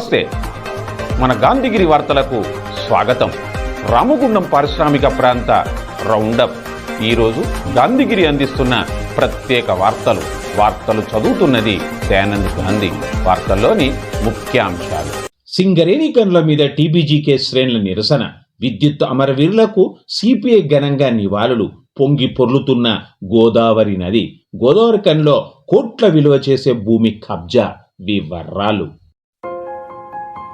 నమస్తే. మన గాంధీగిరి వార్తలకు స్వాగతం. రామగుండం పారిశ్రామిక ప్రాంత రౌండప్. ఈరోజు గాంధీగిరి అందిస్తున్న ప్రత్యేక వార్తలు. వార్తలు చదువుతున్నది దయానంద్ గాంధీ. వార్తల్లోని ముఖ్యాంశాలు. సింగరేణి గనుల మీద టీబీజీకే శ్రేణుల నిరసన. విద్యుత్ అమరవీరులకు సిపిఐ ఘనంగా నివాళులు. పొంగి పొర్లుతున్న గోదావరి నది. గోదావరి కనిలో కోట్ల విలువ చేసే భూమి కబ్జా. వివరాలు.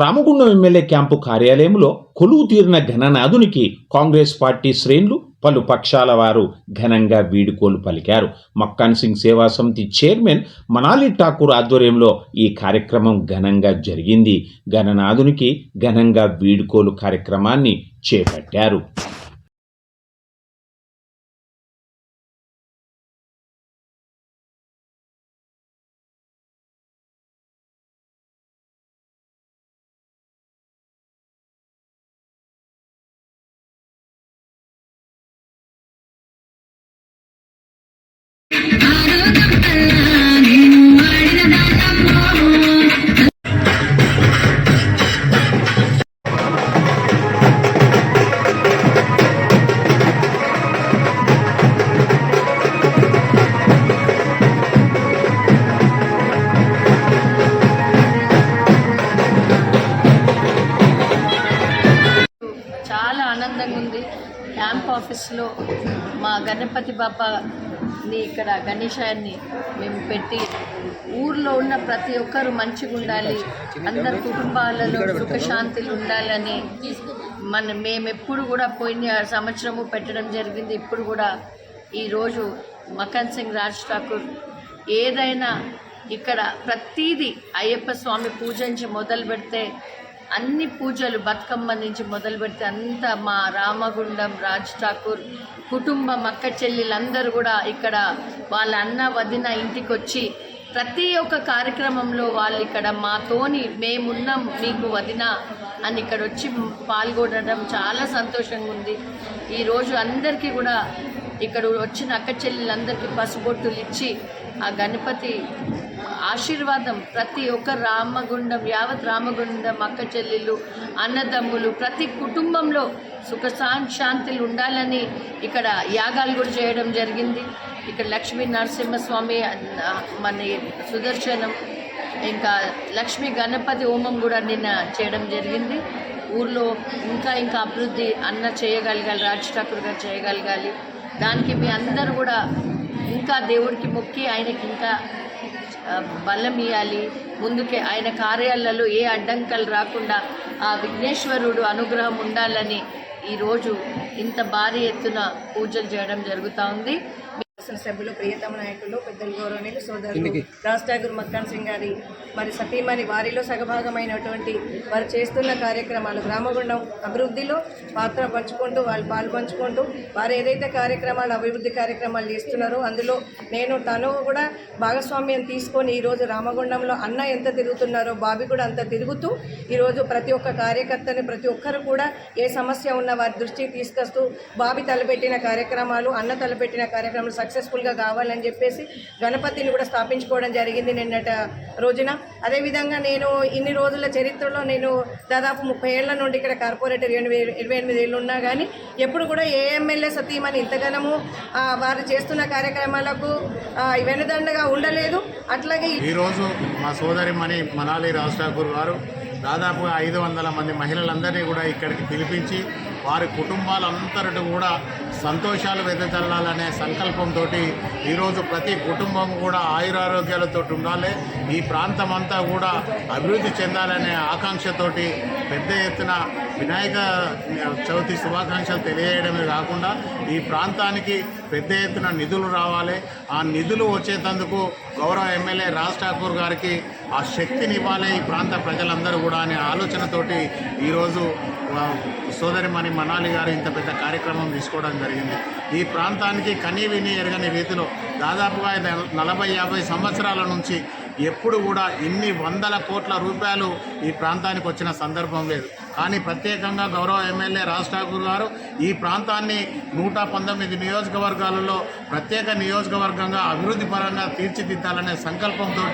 Ramagundam MLA camp కార్యాలయంలో కొలువు తీరిన ఘననాథునికి కాంగ్రెస్ పార్టీ శ్రేణులు పలు పక్షాల వారు ఘనంగా వీడుకోలు పలికారు. మక్కాన్ సింగ్ సేవా సమితి చైర్మన్ మనాలి ఠాకూర్ ఆధ్వర్యంలో ఈ కార్యక్రమం ఘనంగా జరిగింది. ఘననాథునికి ఘనంగా వీడుకోలు కార్యక్రమాన్ని చేపట్టారు. క్యాంప్ ఆఫీస్లో మా గణపతి బాబాని ఇక్కడ గణేశాన్ని మేము పెట్టి ఊర్లో ఉన్న ప్రతి ఒక్కరు మంచిగా ఉండాలి అందరి కుటుంబాలలో సుఖశాంతులు ఉండాలని మన మేము ఎప్పుడు కూడా పోయిన సంవత్సరము పెట్టడం జరిగింది. ఇప్పుడు కూడా ఈరోజు మకన్ సింగ్ రాజ్ ఠాకూర్ ఏదైనా ఇక్కడ ప్రతీది అయ్యప్ప స్వామి పూజించి మొదలు పెడితే అన్ని పూజలు బతుకమ్మ నుంచి మొదలు పెడితే అంతా మా రామగుండం రాజ్ ఠాకూర్ కుటుంబం అక్క చెల్లెలందరూ కూడా ఇక్కడ వాళ్ళ అన్న వదిన ఇంటికి వచ్చి ప్రతి ఒక్క కార్యక్రమంలో వాళ్ళు ఇక్కడ మాతోని మేమున్నాం మీకు వదిన అని ఇక్కడ వచ్చి పాల్గొనడం చాలా సంతోషంగా ఉంది. ఈరోజు అందరికీ కూడా ఇక్కడ వచ్చిన అక్క చెల్లెలందరికీ పసుబొట్టులు ఇచ్చి ఆ గణపతి ఆశీర్వాదం ప్రతి ఒక్క రామగుండం యావత్ రామగుండం అక్క చెల్లెళ్ళు అన్నదమ్ములు ప్రతి కుటుంబంలో సుఖ శాంతులు ఉండాలని ఇక్కడ యాగాలు కూడా చేయడం జరిగింది. ఇక్కడ లక్ష్మీ నరసింహస్వామి మన సుదర్శనం ఇంకా లక్ష్మీ గణపతి హోమం కూడా నిన్న చేయడం జరిగింది. ఊర్లో ఇంకా ఇంకా అభివృద్ధి అన్న చేయగలగాలి రాజ్ ఠాకూర్ గారు చేయగలగాలి. దానికి మీ అందరూ కూడా ఇంకా దేవుడికి మొక్కి ఆయనకి ఇంకా ఆ, బలం ఇవ్వాలి ముందుకే ఆయన కార్యాలలో ఏ అడ్డంకలు రాకుండా ఆ విఘ్నేశ్వరుడు అనుగ్రహం ఉండాలని ఈరోజు ఇంత భారీ ఎత్తున పూజలు చేయడం జరుగుతూ ఉంది. శాసనసభ్యులు ప్రియతమ నాయకులు పెద్దలు గౌరవనీయులు సోదరులు రాజ్ ఠాగూర్ మక్కాన్ సింగ్ గారి మరి సతీమణి వారిలో సగభాగమైనటువంటి వారు చేస్తున్న కార్యక్రమాలు గ్రామగుండం అభివృద్ధిలో పాత్ర పంచుకుంటూ వాళ్ళు పాలు పంచుకుంటూ వారు ఏదైతే కార్యక్రమాలు అభివృద్ధి కార్యక్రమాలు చేస్తున్నారో అందులో నేను తను కూడా భాగస్వామ్యం తీసుకొని ఈరోజు రామగుండంలో అన్న ఎంత తిరుగుతున్నారో బాబి కూడా అంత తిరుగుతూ ఈరోజు ప్రతి ఒక్క కార్యకర్తని ప్రతి ఒక్కరు కూడా ఏ సమస్య ఉన్న వారి దృష్టికి తీసుకొస్తూ బాబి తలపెట్టిన కార్యక్రమాలు అన్న తలపెట్టిన కార్యక్రమాలు సక్సెస్ఫుల్గా కావాలని చెప్పేసి గణపతిని కూడా స్థాపించుకోవడం జరిగింది నిన్నట రోజున. అదేవిధంగా నేను ఇన్ని రోజుల చరిత్రలో నేను దాదాపు ముప్పై ఏళ్ళ నుండి ఇక్కడ కార్పొరేటర్ ఇరవై ఇరవై ఎనిమిది ఏళ్ళు ఉన్నా కానీ ఎప్పుడు కూడా ఏ ఎమ్మెల్యే సతీమణి ఇంతగానము వారు చేస్తున్న కార్యక్రమాలకు వెనుదండగా ఉండలేదు. అట్లాగే ఈరోజు మా సోదరిమణి మనాలి రాజ్ ఠాకూర్ గారు దాదాపుగా ఐదు వందల మంది మహిళలందరినీ కూడా ఇక్కడికి పిలిపించి వారి కుటుంబాలంతటి కూడా సంతోషాలు వెదజల్లాలనే సంకల్పంతో ఈరోజు ప్రతి కుటుంబం కూడా ఆయురారోగ్యాలతో ఉండాలి. ఈ ప్రాంతం అంతా కూడా అభివృద్ధి చెందాలనే ఆకాంక్షతోటి పెద్ద ఎత్తున వినాయక చవితి శుభాకాంక్షలు తెలియజేయడమే కాకుండా ఈ ప్రాంతానికి పెద్ద ఎత్తున నిధులు రావాలి. ఆ నిధులు వచ్చేటందుకు గౌరవ ఎమ్మెల్యే రాజ్ ఠాకూర్ గారికి ఆ శక్తినివ్వాలి ఈ ప్రాంత ప్రజలందరూ కూడా అనే ఆలోచనతోటి ఈరోజు సోదరిమణి మనాలి గారు ఇంత పెద్ద కార్యక్రమం తీసుకోవడం జరిగింది. ఈ ప్రాంతానికి కనీ విని ఎరగని రీతిలో దాదాపుగా నలభై యాభై సంవత్సరాల నుంచి ఎప్పుడు కూడా ఇన్ని వందల కోట్ల రూపాయలు ఈ ప్రాంతానికి వచ్చిన సందర్భం లేదు. కానీ ప్రత్యేకంగా గౌరవ ఎమ్మెల్యే రాజ్ ఠాకూర్ గారు ఈ ప్రాంతాన్ని నూట పంతొమ్మిది నియోజకవర్గాలలో ప్రత్యేక నియోజకవర్గంగా అభివృద్ధి పరంగా తీర్చిదిద్దాలనే సంకల్పంతో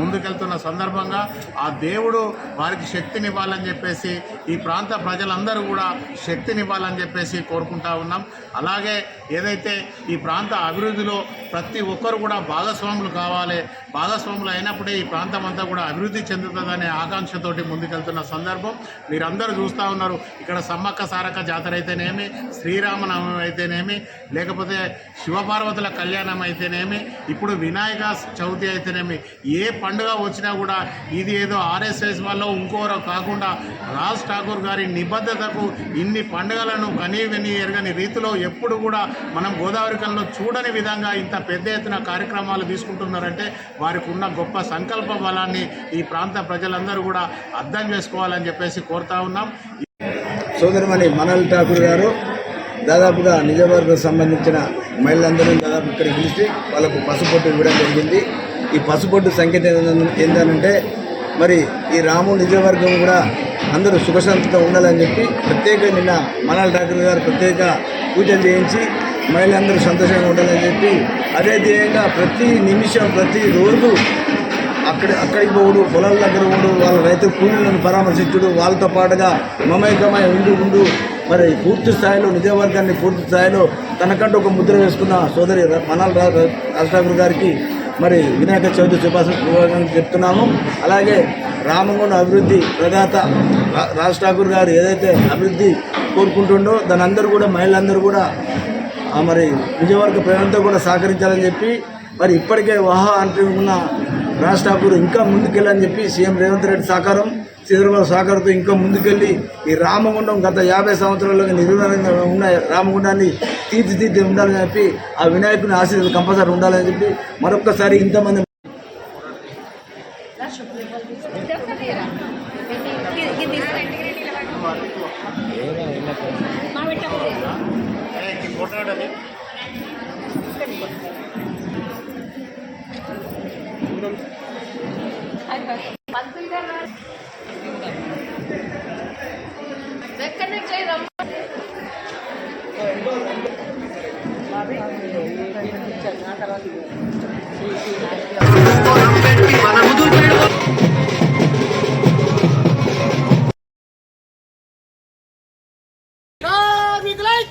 ముందుకెళ్తున్న సందర్భంగా ఆ దేవుడు వారికి శక్తినివ్వాలని చెప్పేసి ఈ ప్రాంత ప్రజలందరూ కూడా శక్తినివ్వాలని చెప్పేసి కోరుకుంటా ఉన్నాం. అలాగే ఏదైతే ఈ ప్రాంత అభివృద్ధిలో ప్రతి ఒక్కరు కూడా భాగస్వాములు కావాలి భాగస్వాములు అయినప్పుడే ఈ ప్రాంతం అంతా కూడా అభివృద్ధి చెందుతుందనే ఆకాంక్షతోటి ముందుకెళ్తున్న సందర్భం. మీరు అందరూ చూస్తూ ఉన్నారు. ఇక్కడ సమ్మక్క సారక్క జాతర అయితేనేమి శ్రీరామనవమి అయితేనేమి లేకపోతే శివపార్వతుల కళ్యాణం అయితేనేమి ఇప్పుడు వినాయక చవితి అయితేనేమి ఏ పండుగ వచ్చినా కూడా ఇది ఏదో ఆర్ఎస్ఎస్ వల్ల ఇంకోరో కాకుండా రాజ్ ఠాకూర్ గారి నిబద్ధతకు ఇన్ని పండుగలను కనీ విని ఎరగని రీతిలో ఎప్పుడు కూడా మనం గోదావరి కల్లో చూడని విధంగా ఇంత పెద్ద ఎత్తున కార్యక్రమాలు తీసుకుంటున్నారంటే వారికి ఉన్న గొప్ప సంకల్ప బలాన్ని ఈ ప్రాంత ప్రజలందరూ కూడా అర్థం చేసుకోవాలని చెప్పేసి కోరుతా ఉన్నాం. సోదరిమణి మనల్ ఠాకూర్ గారు దాదాపుగా నిజవర్గం సంబంధించిన మహిళలందరూ దాదాపు ఇక్కడ పిలిచి వాళ్ళకు పసుపొట్టు ఇవ్వడం జరిగింది. ఈ పసుపొట్టు సంకేతం ఏంటంటే మరి ఈ రాము నిజవర్గం కూడా అందరూ సుఖశాంతితో ఉండాలని చెప్పి ప్రత్యేక నిన్న మనాల్ ఠాకూర్ గారు ప్రత్యేక పూజలు చేయించి మహిళలందరూ సంతోషంగా ఉండాలని చెప్పి అదే ధ్యేయంగా ప్రతి నిమిషం ప్రతి రోజు అక్కడ అక్కడికి పోవుడు పొలాల దగ్గర ఉండు వాళ్ళ రైతు కూలీలను పరామర్శించుడు వాళ్ళతో పాటుగా మమైకమై ఉండి ఉండు. మరి పూర్తి స్థాయిలో నిజవర్గాన్ని పూర్తి స్థాయిలో తనకంటూ ఒక ముద్ర వేసుకున్న సోదరి మనాల రాజశేఖర్ రా- గారికి మరి వినాయక చవితి శుభాశం చెప్తున్నాము. అలాగే రామగుండ అభివృద్ధి ప్రదాత రా- రాజ్ ఠాకూర్ గారు ఏదైతే అభివృద్ధి కోరుకుంటుండో దాని అందరూ కూడా మహిళలందరూ కూడా మరి విజయవర్గ ప్రజలంతా కూడా సహకరించాలని చెప్పి మరి ఇప్పటికే వాహా అంటున్న రాజ్ ఠాకూర్ ఇంకా ముందుకెళ్ళని చెప్పి సీఎం రేవంత్ రెడ్డి సహకారం చంద్రబాబు సహకారంతో ఇంకా ముందుకెళ్ళి ఈ రామగుండం గత యాభై సంవత్సరాలుగా నిర్వహణంగా ఉన్న రామగుండాన్ని తీర్చిదిద్ది ఉండాలని చెప్పి ఆ వినాయకుని ఆశీర్వాదం కంపల్సరీ ఉండాలని చెప్పి మరొక్కసారి ఇంతమంది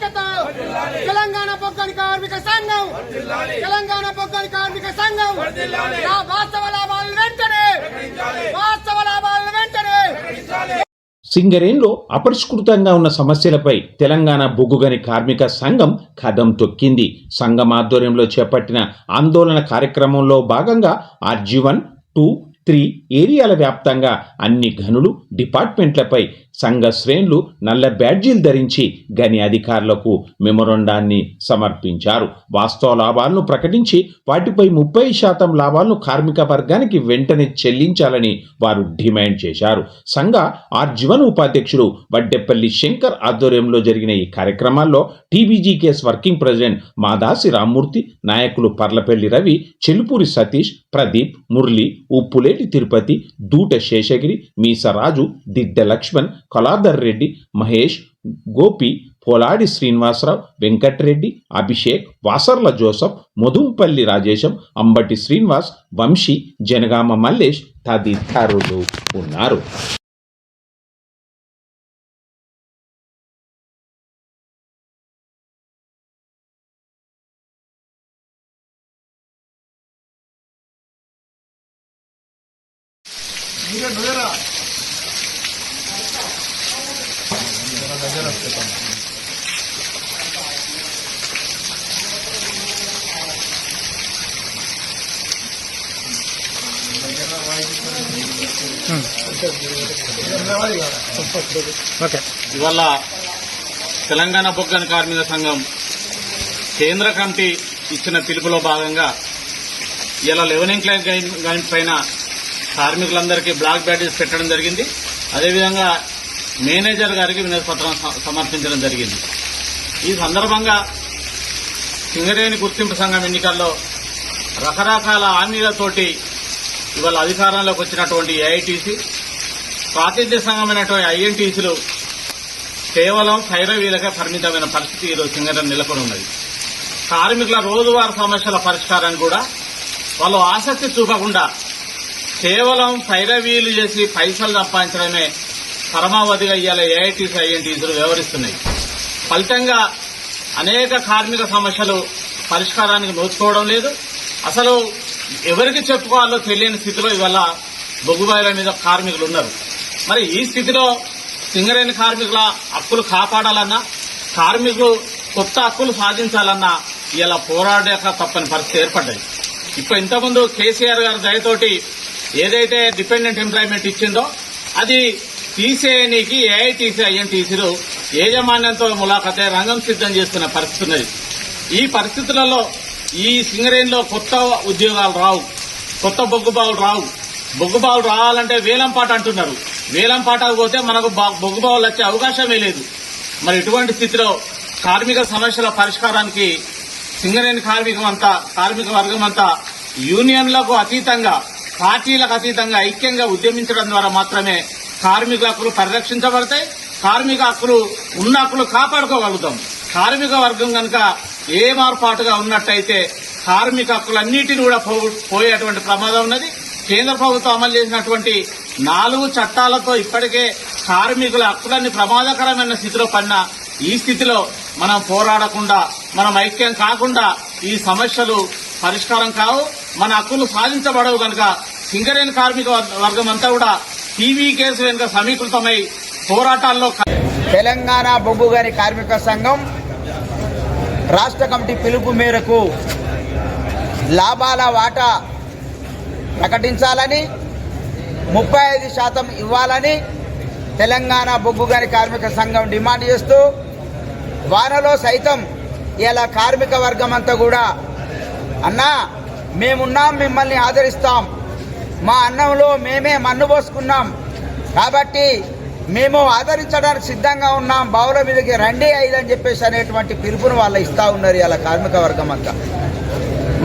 కార్మికుల తెలంగాణ పొగ్గని కార్మిక సంఘం. తెలంగాణ పొగ్గని కార్మిక సంఘం. నా వాస్తవ లాభాలను వెంటనే వాస్తవ లాభాలను వెంటనే. సింగరేణిలో అపరిష్కృతంగా ఉన్న సమస్యలపై తెలంగాణ బొగ్గుగని కార్మిక సంఘం కదం తొక్కింది. సంఘం ఆధ్వర్యంలో చేపట్టిన ఆందోళన కార్యక్రమంలో భాగంగా ఆర్జీవన్ టూ త్రీ ఏరియాల వ్యాప్తంగా అన్ని గనులు డిపార్ట్మెంట్లపై సంఘ శ్రేణులు నల్ల బ్యాడ్జీలు ధరించి గని అధికారులకు మెమొరండాన్ని సమర్పించారు. వాస్తవ లాభాలను ప్రకటించి వాటిపై ముప్పై శాతం లాభాలను కార్మిక వర్గానికి వెంటనే చెల్లించాలని వారు డిమాండ్ చేశారు. సంఘ ఆర్జీవన్ ఉపాధ్యక్షుడు వడ్డెపల్లి శంకర్ ఆధ్వర్యంలో జరిగిన ఈ కార్యక్రమాల్లో TBGKS working president Madasi Rammurthy నాయకులు పర్లపల్లి రవి చెలుపూరి సతీష్ ప్రదీప్ మురళి ఉప్పులేటి తిరుపతి? దూట శేషగిరి మీసరాజు దిడ్డ లక్ష్మణ్ కళాధర్ రెడ్డి మహేష్ గోపి పోలాడి శ్రీనివాసరావు వెంకట్రెడ్డి అభిషేక్ వాసర్ల జోసఫ్ మధుంపల్లి రాజేశం అంబటి శ్రీనివాస్ వంశీ జనగామ మల్లేష్ తదితరులు ఉన్నారు. ఇవాళ తెలంగాణ బొగ్గన కార్మిక సంఘం కేంద్ర కమిటీ ఇచ్చిన పిలుపులో భాగంగా ఇలా లెవెనింగ్ క్లైన్ గైన్ పైన కార్మికులందరికీ బ్లాక్ బ్యాటరీస్ పెట్టడం జరిగింది. అదేవిధంగా మేనేజర్ గారికి వినతి పత్రం స- సమర్పించడం జరిగింది. ఈ సందర్భంగా సింగరేణి గుర్తింపు సంఘం ఎన్నికల్లో రకరకాల హామీలతోటి ఇవాళ అధికారంలోకి వచ్చినటువంటి ఏఐటీసీ ప్రాతినిధ్య సంఘమైనటువంటి ఐఎన్టీసీలు కేవలం సైరవీలకే పరిమితమైన పరిస్థితి ఈరోజు సింగరం నెలకొని ఉన్నది. కార్మికుల రోజువారీ సమస్యల పరిష్కారాన్ని కూడా వాళ్ళు ఆసక్తి చూపకుండా కేవలం పైరవీలు చేసి పైసలు సంపాదించడమే పరమావధిగా ఇవాళ ఏఐటీసీ ఐఎన్టీసీలు వ్యవహరిస్తున్నాయి. ఫలితంగా అనేక కార్మిక సమస్యలు పరిష్కారానికి నోచుకోవడం లేదు. అసలు ఎవరికి చెప్పుకోవాలో తెలియని స్థితిలో ఇవాళ బొగ్గుబాయిల మీద కార్మికులు ఉన్నారు. మరి ఈ స్థితిలో సింగరేణి కార్మికుల హక్కులు కాపాడాలన్నా కార్మికులు కొత్త హక్కులు సాధించాలన్నా ఇలా పోరాడాక తప్పని పరిస్థితి ఏర్పడ్డది ఇప్పుడు ఇంతకుముందు కేసీఆర్ గారి దయతోటి ఏదైతే డిపెండెంట్ ఎంప్లాయ్మెంట్ ఇచ్చిందో అది తీసేయనికి ఏఐటీసీ ఐఎన్టీసీలు యాజమాన్యంతో ములాఖతే రంగం సిద్ధం చేస్తున్న పరిస్థితి ఉన్నది. ఈ పరిస్థితులలో ఈ సింగరేణిలో కొత్త ఉద్యోగాలు రావు కొత్త బొగ్గుబావులు రావు. బొగ్గుబావులు రావాలంటే వేలంపాట అంటున్నారు. వేలం వేలంపాట పోతే మనకు బా- బొగ్గుబావులు వచ్చే అవకాశమే లేదు. మరి ఇటువంటి స్థితిలో కార్మిక సమస్యల పరిష్కారానికి సింగరేణి కార్మికం అంతా కార్మిక వర్గం అంతా యూనియన్లకు అతీతంగా పార్టీలకు అతీతంగా ఐక్యంగా ఉద్యమించడం ద్వారా మాత్రమే కార్మిక హక్కులు పరిరక్షించబడతాయి. కార్మిక హక్కులు ఉన్న హక్కులు కాపాడుకోగలుగుతాం. కార్మిక వర్గం కనుక ఏ మార్పాటుగా ఉన్నట్టయితే కార్మిక హక్కులన్నిటిని కూడా పో- పోయేటువంటి ప్రమాదం ఉన్నది. కేంద్ర ప్రభుత్వం అమలు చేసినటువంటి నాలుగు చట్టాలతో ఇప్పటికే కార్మికుల హక్కులన్నీ ప్రమాదకరమైన స్థితిలో పడిన ఈ స్థితిలో మనం పోరాడకుండా మనం ఐక్యం కాకుండా ఈ సమస్యలు పరిష్కారం కావు. మన హక్కులు సాధించబడవు కనుక సింగరేణి కార్మిక వర్గం అంతా కూడా టీవీ కేసు వెనుక సమీకృతమై పోరాటాల్లో తెలంగాణ బొగ్గుగారి కార్మిక సంఘం రాష్ట్ర కమిటీ పిలుపు మేరకు లాభాల వాటా ప్రకటించాలని ముప్పై ఐదు శాతం ఇవ్వాలని తెలంగాణ బొగ్గుగారి కార్మిక సంఘం డిమాండ్ చేస్తూ వానలో సైతం ఇలా కార్మిక వర్గం అంతా కూడా అన్నా మేమున్నాం మిమ్మల్ని ఆదరిస్తాం. మా అన్నంలో మేమే మన్ను పోసుకున్నాం. కాబట్టి మేము ఆదరించడానికి సిద్ధంగా ఉన్నాం. బావుల మీదకి రండి ఐదని చెప్పేసి అనేటువంటి పిలుపును వాళ్ళు ఇస్తా ఉన్నారు ఇలా కార్మిక వర్గం అంతా.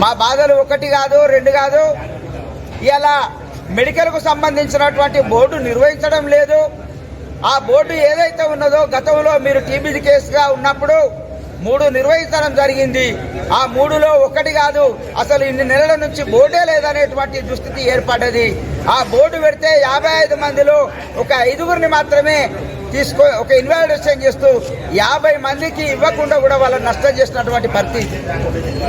మా బాధలు ఒకటి కాదు రెండు కాదు. ఇలా మెడికల్కు సంబంధించినటువంటి బోర్డు నిర్వహించడం లేదు. ఆ బోర్డు ఏదైతే ఉన్నదో గతంలో మీరు టీబీ కేసుగా ఉన్నప్పుడు మూడు నిర్వహించడం జరిగింది. ఆ మూడులో ఒకటి కాదు అసలు ఇన్ని నెలల నుంచి బోర్డే లేదనేటువంటి దుస్థితి ఏర్పడ్డది. ఆ బోర్డు పెడితే యాభై ఐదు మందిలో ఒక ఐదుగురిని మాత్రమే తీసుకో ఒక ఇన్వాల్యుయేషన్ చేస్తూ యాభై మందికి ఇవ్వకుండా కూడా వాళ్ళని నష్టం చేసినటువంటి పరిస్థితి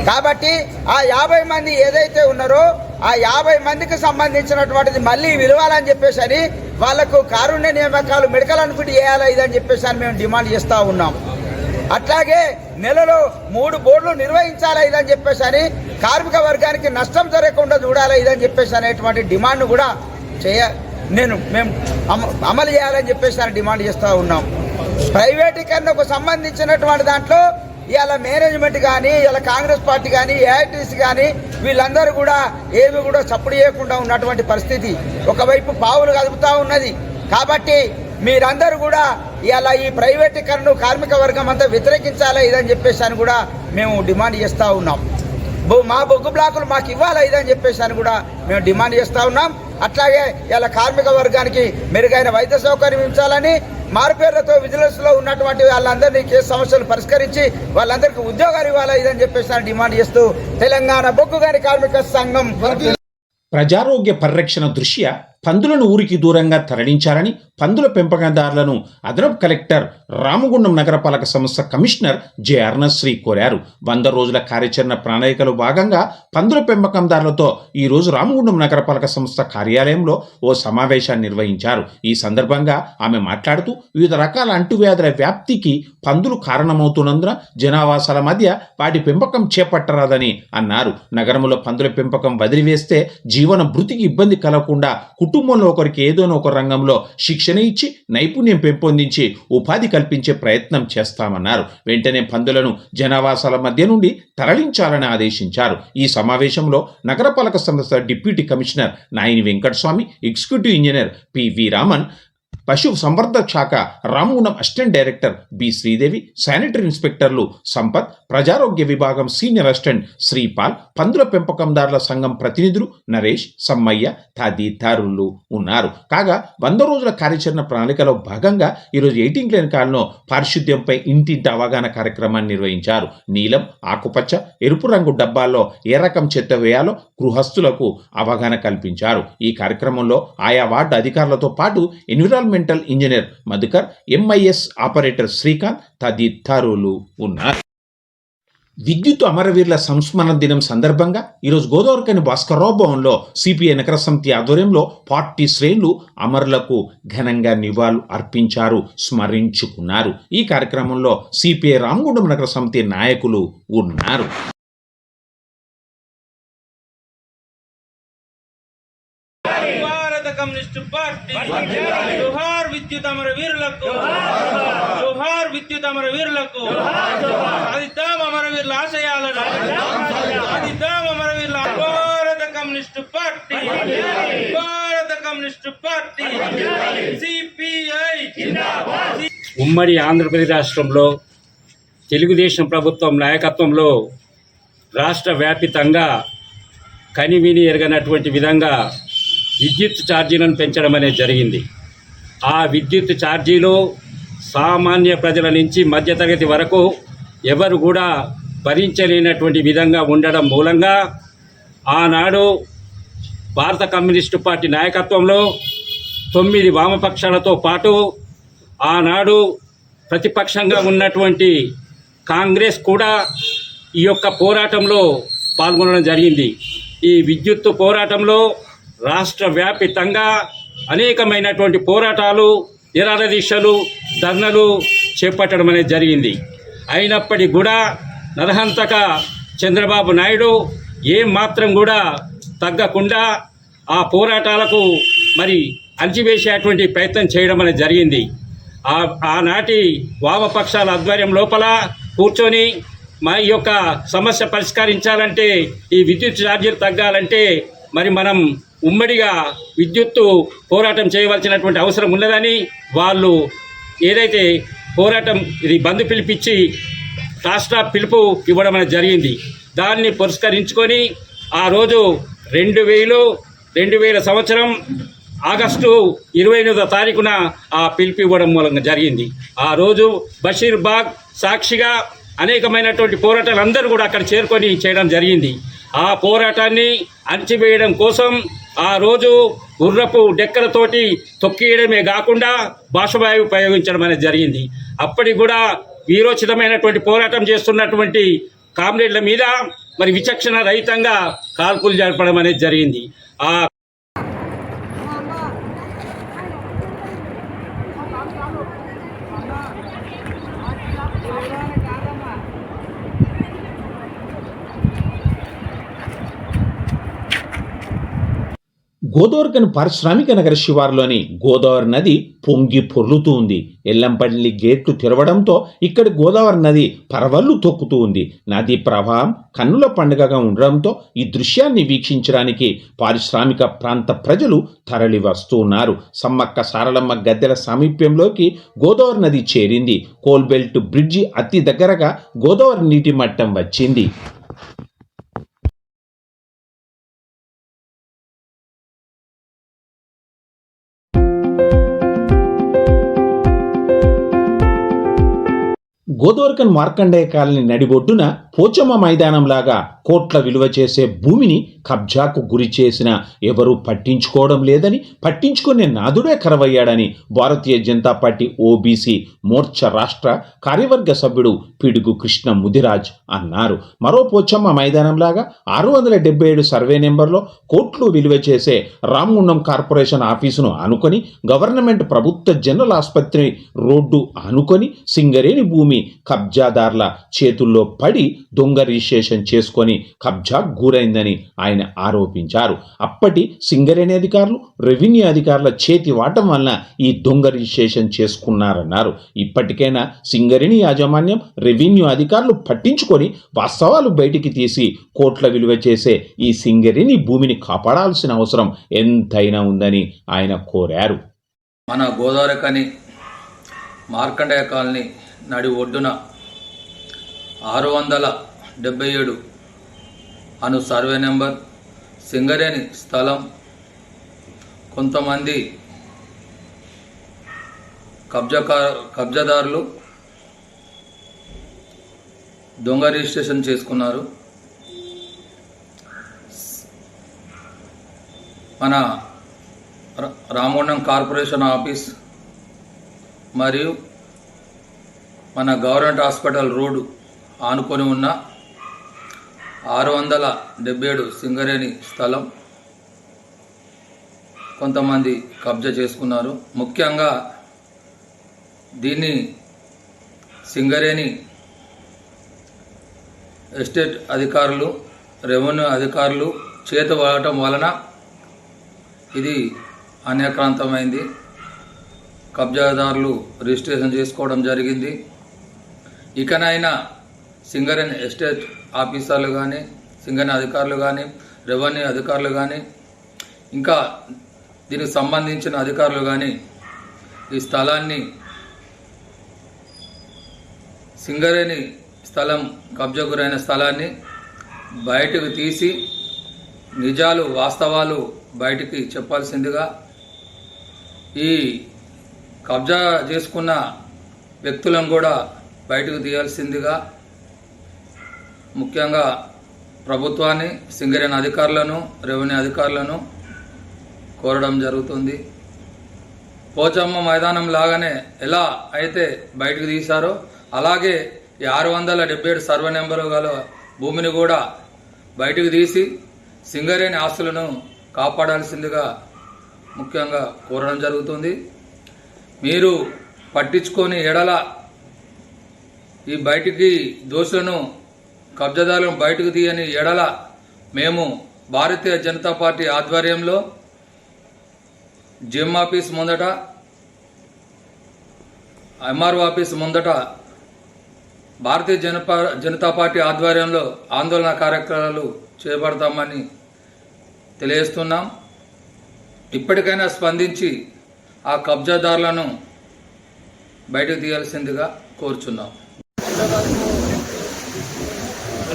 కాబట్టి ఆ యాభై మంది ఏదైతే ఉన్నారో ఆ యాభై మందికి సంబంధించినటువంటిది మళ్ళీ విలువాలని చెప్పేసి అని వాళ్ళకు కారుణ్య నియామకాలు మెడికల్ అనుకుంటే చేయాలా ఇదని చెప్పేసి అని మేము డిమాండ్ చేస్తూ ఉన్నాం. అట్లాగే నెలలో మూడు బోర్డులు నిర్వహించాలా ఇదని చెప్పేసి అని కార్మిక వర్గానికి నష్టం జరగకుండా చూడాలా ఇదని చెప్పేసి అనేటువంటి డిమాండ్ కూడా చేయ నేను మేము అమ- అమలు చేయాలని చెప్పేసి డిమాండ్ చేస్తూ ఉన్నాం. ప్రైవేటీకరణకు సంబంధించినటువంటి దాంట్లో ఇవాళ మేనేజ్మెంట్ కానీ ఇలా కాంగ్రెస్ పార్టీ కానీ ఏఐటీసీ కానీ వీళ్ళందరూ కూడా ఏమి కూడా చప్పుడు చేయకుండా ఉన్నటువంటి పరిస్థితి ఒకవైపు పావులు కదుపుతూ ఉన్నది. కాబట్టి మీరందరూ కూడా ఇలా ఈ ప్రైవేటీకరణను కార్మిక వర్గం అంతా వ్యతిరేకించాలా ఇదని చెప్పేసి అని కూడా మేము డిమాండ్ చేస్తూ ఉన్నాం. మా బొగ్గు బ్లాకులు మాకు ఇవ్వాలా ఇదని చెప్పేసి అని కూడా మేము డిమాండ్ చేస్తూ ఉన్నాం. అట్లాగే ఇలా కార్మిక వర్గానికి మెరుగైన వైద్య సౌకర్యం ఇచ్చాలని మార్పేర్లతో విజిలెన్స్లో ఉన్నటువంటి వాళ్ళందరినీ కేసు సమస్యలు పరిష్కరించి వాళ్ళందరికీ ఉద్యోగాలు ఇవ్వాలా ఇదని చెప్పేసి అని డిమాండ్ చేస్తూ తెలంగాణ బొగ్గు గారి కార్మిక సంఘం ప్రజారోగ్య పరిరక్షణ దృష్ట్యా పందులను ఊరికి దూరంగా తరలించాలని పందుల పెంపకందారులను అదనపు కలెక్టర్ రామగుండం నగరపాలక సంస్థ కమిషనర్ జె అర్ణశ్రీ కోరారు. వంద రోజుల కార్యాచరణ ప్రణాళికలో భాగంగా పందుల పెంపకందారులతో ఈ రోజు రామగుండం నగరపాలక సంస్థ కార్యాలయంలో ఓ సమావేశాన్ని నిర్వహించారు. ఈ సందర్భంగా ఆమె మాట్లాడుతూ వివిధ రకాల అంటువ్యాధుల వ్యాప్తికి పందులు కారణమవుతున్నందున జనావాసాల మధ్య వాటి పెంపకం చేపట్టరాదని అన్నారు. నగరంలో పందుల పెంపకం వదిలివేస్తే జీవన భృతికి ఇబ్బంది కలగకుండా కుటుంబంలో ఒకరికి ఏదోనో ఒక రంగంలో శిక్షణ ఇచ్చి నైపుణ్యం పెంపొందించి ఉపాధి కల్పించే ప్రయత్నం చేస్తామన్నారు. వెంటనే పందులను జనావాసాల మధ్య నుండి తరలించాలని ఆదేశించారు. ఈ సమావేశంలో నగరపాలక సంస్థ deputy commissioner Nayani Venkataswamy executive engineer PV Raman పశు సంవర్ధక శాఖ Ramagundam assistant director B Sridevi sanitary ఇన్స్పెక్టర్లు Sampath ప్రజారోగ్య విభాగం సీనియర్ అసిస్టెంట్ శ్రీపాల్ పందుల పెంపకందారుల సంఘం ప్రతినిధులు నరేష్ సమ్మయ్య తదితరులు ఉన్నారు. కాగా వంద రోజుల కార్యాచరణ ప్రణాళికలో భాగంగా ఈరోజు ఎయిటింగ్ క్లైన్ కాలంలో పారిశుద్ధ్యంపై ఇంటింటి అవగాహన కార్యక్రమాన్ని నిర్వహించారు. నీలం ఆకుపచ్చ ఎరుపు రంగు డబ్బాల్లో ఏ రకం చెత్త వేయాలో గృహస్థులకు అవగాహన కల్పించారు. ఈ కార్యక్రమంలో ఆయా వార్డు అధికారులతో పాటు environment environmental engineer Madhukar MIS operator Srikanth తదితరులు ఉన్నారు. విద్యుత్ అమరవీరుల సంస్మరణ దినం సందర్భంగా ఈరోజు గోదావరికని భాస్కర్రావు భవన్లో సిపిఐ నగర సమితి ఆధ్వర్యంలో పార్టీ శ్రేణులు అమరులకు ఘనంగా నివాళులు అర్పించారు స్మరించుకున్నారు. ఈ కార్యక్రమంలో సిపిఐ రామగుండం నగర సమితి నాయకులు ఉన్నారు. Communist party. జోహార్ విద్యుత్ అమర వీరులకు. జోహార్ విద్యుత్ అమర వీరులకు. సాధిద్దాం అమర వీరుల ఆశయాలను. సాధిద్దాం అమర వీరుల భారత కమ్యూనిస్టు పార్టీ. భారత కమ్యూనిస్టు పార్టీ. సిపిఐ. ఉమ్మడి ఆంధ్రప్రదేశ్ రాష్ట్రంలో తెలుగుదేశం ప్రభుత్వం నాయకత్వంలో రాష్ట్ర వ్యాపితంగా కనివిని ఎరగనటువంటి విధంగా విద్యుత్ ఛార్జీలను పెంచడం అనేది జరిగింది. ఆ విద్యుత్ ఛార్జీలు సామాన్య ప్రజల నుంచి మధ్యతరగతి వరకు ఎవరు కూడా భరించలేనటువంటి విధంగా ఉండడం మూలంగా ఆనాడు భారత కమ్యూనిస్టు పార్టీ నాయకత్వంలో తొమ్మిది వామపక్షాలతో పాటు ఆనాడు ప్రతిపక్షంగా ఉన్నటువంటి కాంగ్రెస్ కూడా ఈ యొక్క పోరాటంలో పాల్గొనడం జరిగింది. ఈ విద్యుత్ పోరాటంలో రాష్ట్ర వ్యాపితంగా అనేకమైనటువంటి పోరాటాలు నిరాదీక్షలు ధర్నలు చేపట్టడం అనేది జరిగింది. అయినప్పటికీ కూడా నరహంతక చంద్రబాబు నాయుడు ఏం మాత్రం కూడా తగ్గకుండా ఆ పోరాటాలకు మరి అణిచివేసేటువంటి ప్రయత్నం చేయడం అనేది జరిగింది. ఆ ఆనాటి వామపక్షాల ఆధ్వర్యం లోపల కూర్చొని మా యొక్క సమస్య పరిష్కరించాలంటే ఈ విద్యుత్ ఛార్జీలు తగ్గాలంటే మరి మనం ఉమ్మడిగా విద్యుత్తు పోరాటం చేయవలసినటువంటి అవసరం ఉన్నదని వాళ్ళు ఏదైతే పోరాటం ఇది బంద్ పిలిపించి రాష్ట్ర పిలుపు ఇవ్వడం అనేది జరిగింది. దాన్ని పురస్కరించుకొని ఆ రోజు రెండు వేలు రెండు వేల సంవత్సరం ఆగస్టు ఇరవై ఎనిమిదో తారీఖున ఆ పిలుపు ఇవ్వడం మూలంగా జరిగింది. ఆ రోజు బషీర్ బాగ్ సాక్షిగా అనేకమైనటువంటి పోరాటాలు అందరూ కూడా అక్కడ చేరుకొని చేయడం జరిగింది. ఆ పోరాటాన్ని అణచివేయడం కోసం ఆ రోజు గుర్రపు డెక్కలతోటి తొక్కియడమే కాకుండా భాషవాయువు ప్రయోగించడం అనేది జరిగింది. అప్పటికి కూడా వీరోచితమైనటువంటి పోరాటం చేస్తున్నటువంటి కామ్రేడ్ల మీద మరి విచక్షణ రహితంగా కాల్పులు జరపడం అనేది జరిగింది. ఆ గోదావరికని పారిశ్రామిక నగర శివారులోని గోదావరి నది పొంగి పొర్లుతూ ఉంది. ఎల్లంపల్లి గేట్లు తెరవడంతో ఇక్కడి గోదావరి నది పరవళ్ళు తొక్కుతూ ఉంది. నది ప్రవాహం కన్నుల పండుగగా ఉండడంతో ఈ దృశ్యాన్ని వీక్షించడానికి పారిశ్రామిక ప్రాంత ప్రజలు తరలి వస్తూ ఉన్నారు. సమ్మక్క సారలమ్మ గద్దెల సామీప్యంలోకి గోదావరి నది చేరింది. కోల్బెల్ట్ బ్రిడ్జి అతి దగ్గరగా గోదావరి నీటి మట్టం వచ్చింది. గోదోర్కన్ మార్కండేయ కాలనీ నడిబొడ్డున పోచమ్మ మైదానంలాగా కోట్ల విలువ చేసే భూమిని కబ్జాకు గురి చేసిన ఎవరూ పట్టించుకోవడం లేదని పట్టించుకునే నాదుడే కరవయ్యాడని భారతీయ జనతా పార్టీ ఓబీసీ మోర్చా రాష్ట్ర కార్యవర్గ సభ్యుడు పిడుగు కృష్ణ ముదిరాజ్ అన్నారు. మరో పోచమ్మ మైదానంలాగా ఆరు వందల డెబ్బై ఏడు సర్వే నెంబర్లో కోట్లు విలువ చేసే రామగుండం కార్పొరేషన్ ఆఫీసును ఆనుకొని గవర్నమెంట్ ప్రభుత్వ జనరల్ ఆసుపత్రి రోడ్డు ఆనుకొని సింగరేణి భూమి కబ్జాదారుల చేతుల్లో పడి దొంగ రిజిస్ట్రేషన్ చేసుకొని కబ్జా గురైందని ఆయన ఆయన ఆరోపించారు. అప్పటి సింగరేణి అధికారులు రెవెన్యూ అధికారుల చేతి వాటం వలన ఈ దొంగ రిజిస్ట్రేషన్ చేసుకున్నారన్నారు. ఇప్పటికైనా సింగరేణి యాజమాన్యం రెవెన్యూ అధికారులు పట్టించుకొని వాస్తవాలు బయటికి తీసి కోట్ల విలువ చేసే ఈ సింగరేణి భూమిని కాపాడాల్సిన అవసరం ఎంతైనా ఉందని ఆయన కోరారు. మన గోదావరి కని మార్కండేయ కాలనీ నడి ఒడ్డున ఆరు వందల డెబ్బై ఏడు అను సర్వే నెంబర్ సింగరేణి స్థలం. కొంతమంది కబ్జాకా కబ్జాదారులు దొంగ రిజిస్ట్రేషన్ చేసుకున్నారు. మన రా- రామగుండం కార్పొరేషన్ ఆఫీస్ మరియు మన గవర్నమెంట్ హాస్పిటల్ రోడ్డు ఆనుకొని ఉన్న ఆరు వందల డెబ్బై ఏడు సింగరేణి స్థలం కొంతమంది కబ్జా చేసుకున్నారు. ముఖ్యంగా దీన్ని సింగరేణి ఎస్టేట్ అధికారులు రెవెన్యూ అధికారులు చేత వాడటం వలన ఇది అన్యక్రాంతమైంది. కబ్జాదారులు రిజిస్ట్రేషన్ చేసుకోవడం జరిగింది. ఇకనైనా సింగరేణి ఎస్టేట్ ఆఫీసర్లు కానీ సింగరేణి అధికారులు కానీ రెవెన్యూ అధికారులు కానీ ఇంకా దీనికి సంబంధించిన అధికారులు కానీ ఈ స్థలాన్ని సింగరేణి స్థలం కబ్జా గురైన స్థలాన్ని బయటకు తీసి నిజాలు వాస్తవాలు బయటికి చెప్పాల్సిందిగా ఈ కబ్జా చేసుకున్న వ్యక్తులను కూడా బయటకు తీయాల్సిందిగా ముఖ్యంగా ప్రభుత్వాన్ని సింగరేణి అధికారులను రెవెన్యూ అధికారులను కోరడం జరుగుతుంది. పోచమ్మ మైదానం లాగానే ఎలా అయితే బయటకు తీశారో అలాగే ఈ ఆరు వందల డెబ్బై ఏడు సర్వే నెంబరు గల భూమిని కూడా బయటకు తీసి సింగరేణి ఆస్తులను కాపాడాల్సిందిగా ముఖ్యంగా కోరడం జరుగుతుంది. మీరు పట్టించుకొని ఎడల ఈ బయటికి దోషులను కబ్జాదారులను బయటకు తీయని ఎడల మేము భారతీయ జనతా పార్టీ ఆధ్వర్యంలో జిమ్ ఆఫీస్ ముందట ఎంఆర్ఓ ఆఫీస్ ముందట భారతీయ జనపా జనతా పార్టీ ఆధ్వర్యంలో ఆందోళన కార్యక్రమాలు చేపడతామని తెలియజేస్తున్నాం. ఇప్పటికైనా స్పందించి ఆ కబ్జాదారులను బయటకు తీయాల్సిందిగా కోరుచున్నాం.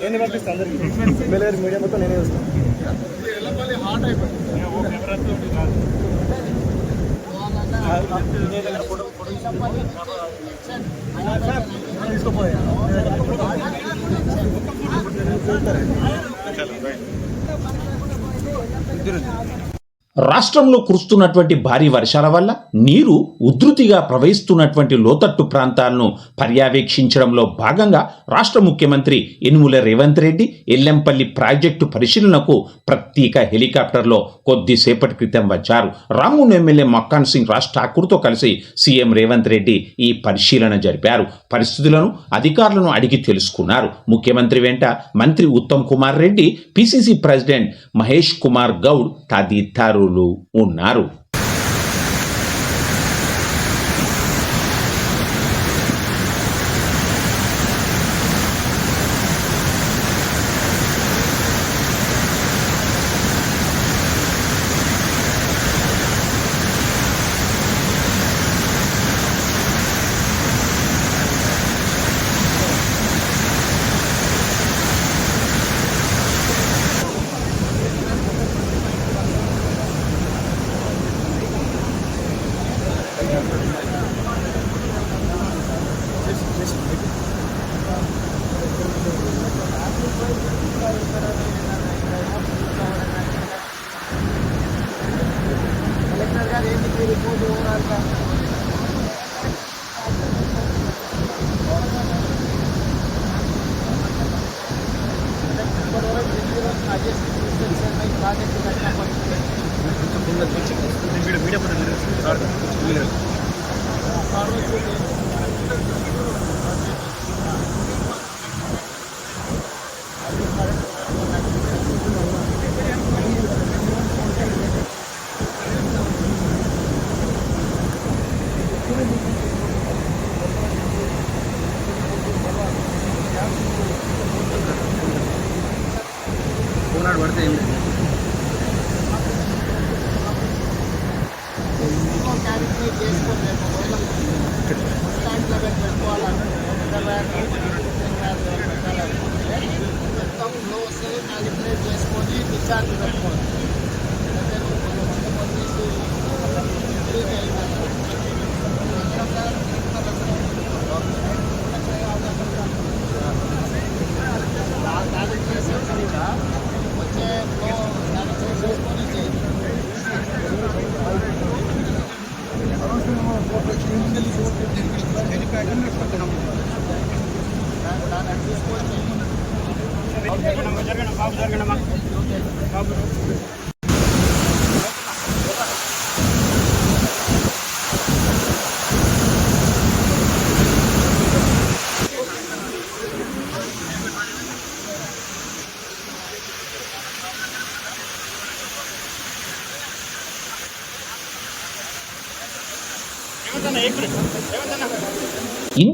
నేనే పంపిస్తాను అందరికి బెలగారి మీడియా మొత్తం నేనే వస్తాను హాట్ అయిపోయింది తీసుకుపోయా? రాష్ట్రంలో కురుస్తున్నటువంటి భారీ వర్షాల వల్ల నీరు ఉధృతిగా ప్రవహిస్తున్నటువంటి లోతట్టు ప్రాంతాలను పర్యవేక్షించడంలో భాగంగా రాష్ట్ర ముఖ్యమంత్రి ఇనుముల రేవంత్ రెడ్డి ఎల్లంపల్లి ప్రాజెక్టు పరిశీలనకు ప్రత్యేక హెలికాప్టర్లో కొద్దిసేపటి క్రితం వచ్చారు. రామూన్ ఎమ్మెల్యే మక్కాన్ సింగ్ రాజ్ ఠాకూర్తో కలిసి సీఎం రేవంత్ రెడ్డి ఈ పరిశీలన జరిపారు. పరిస్థితులను అధికారులను అడిగి తెలుసుకున్నారు. ముఖ్యమంత్రి వెంట మంత్రి ఉత్తమ్ కుమార్ రెడ్డి పిసిసి ప్రెసిడెంట్ మహేష్ కుమార్ గౌడ్ తదితరులు ఉన్నారు ప్రాజెక్టు కట్టినప్పటికీ క్యాలిక్యులేట్